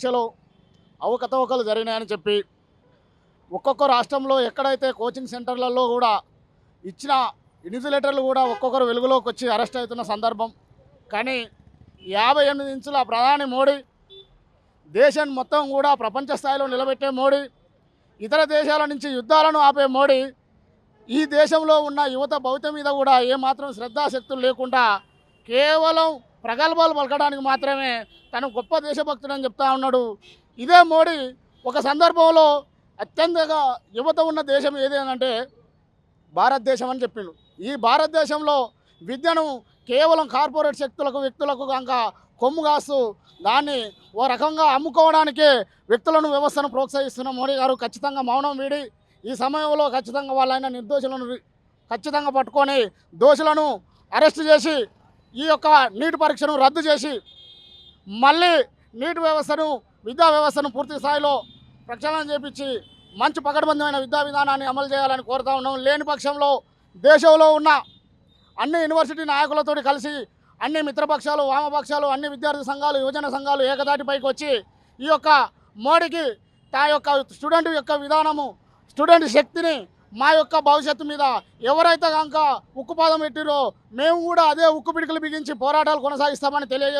పరీక్షలో అవకతవకలు జరిగినాయని చెప్పి ఒక్కొక్క రాష్ట్రంలో ఎక్కడైతే కోచింగ్ సెంటర్లలో కూడా ఇచ్చిన ఇన్సులేటర్లు కూడా ఒక్కొక్కరు వెలుగులోకి వచ్చి అరెస్ట్ అవుతున్న సందర్భం. కానీ యాభై ఎనిమిది ఇంచుల ప్రధాని మోడీ దేశం మొత్తం కూడా ప్రపంచ స్థాయిలో నిలబెట్టే మోడీ ఇతర దేశాల నుంచి యుద్ధాలను ఆపే మోడీ ఈ దేశంలో ఉన్న యువత భవిత మీద కూడా ఏమాత్రం శ్రద్ధాశక్తులు లేకుండా కేవలం ప్రగల్భాలు పలకడానికి మాత్రమే తను గొప్ప దేశభక్తుడని చెప్తా ఉన్నాడు. ఇదే మోడీ ఒక సందర్భంలో అత్యంతగా యువత ఉన్న దేశం ఏది అంటే భారతదేశం అని చెప్పిండు. ఈ భారతదేశంలో విద్యను కేవలం కార్పొరేట్ శక్తులకు వ్యక్తులకు కనుక కొమ్ము కాస్తూ దాన్ని ఓ రకంగా అమ్ముకోవడానికే వ్యక్తులను వ్యవస్థను ప్రోత్సహిస్తున్న మోడీ గారు ఖచ్చితంగా మౌనం వీడి ఈ సమయంలో ఖచ్చితంగా వాళ్ళైన నిర్దోషులను ఖచ్చితంగా పట్టుకొని దోషులను అరెస్ట్ చేసి ఈ యొక్క నీటి పరీక్షను రద్దు చేసి మళ్ళీ నీటి వ్యవస్థను విద్యా వ్యవస్థను పూర్తి స్థాయిలో ప్రక్షాళన చేపించి మంచి పకడ్బందీమైన విద్యా విధానాన్ని అమలు చేయాలని కోరుతా ఉన్నాం. లేని పక్షంలో దేశంలో ఉన్న అన్ని యూనివర్సిటీ నాయకులతో కలిసి అన్ని మిత్రపక్షాలు వామపక్షాలు అన్ని విద్యార్థి సంఘాలు యువజన సంఘాలు ఏకదాటిపైకి వచ్చి ఈ యొక్క మోడీకి తా యొక్క స్టూడెంట్ యొక్క విధానము స్టూడెంట్ శక్తిని మా యొక్క భవిష్యత్తు మీద ఎవరైతే కనుక ఉక్కుపాదం పెట్టిరో మేము కూడా అదే ఉక్కు పిడికలు బిగించి పోరాటాలు కొనసాగిస్తామని తెలియజేస్తాం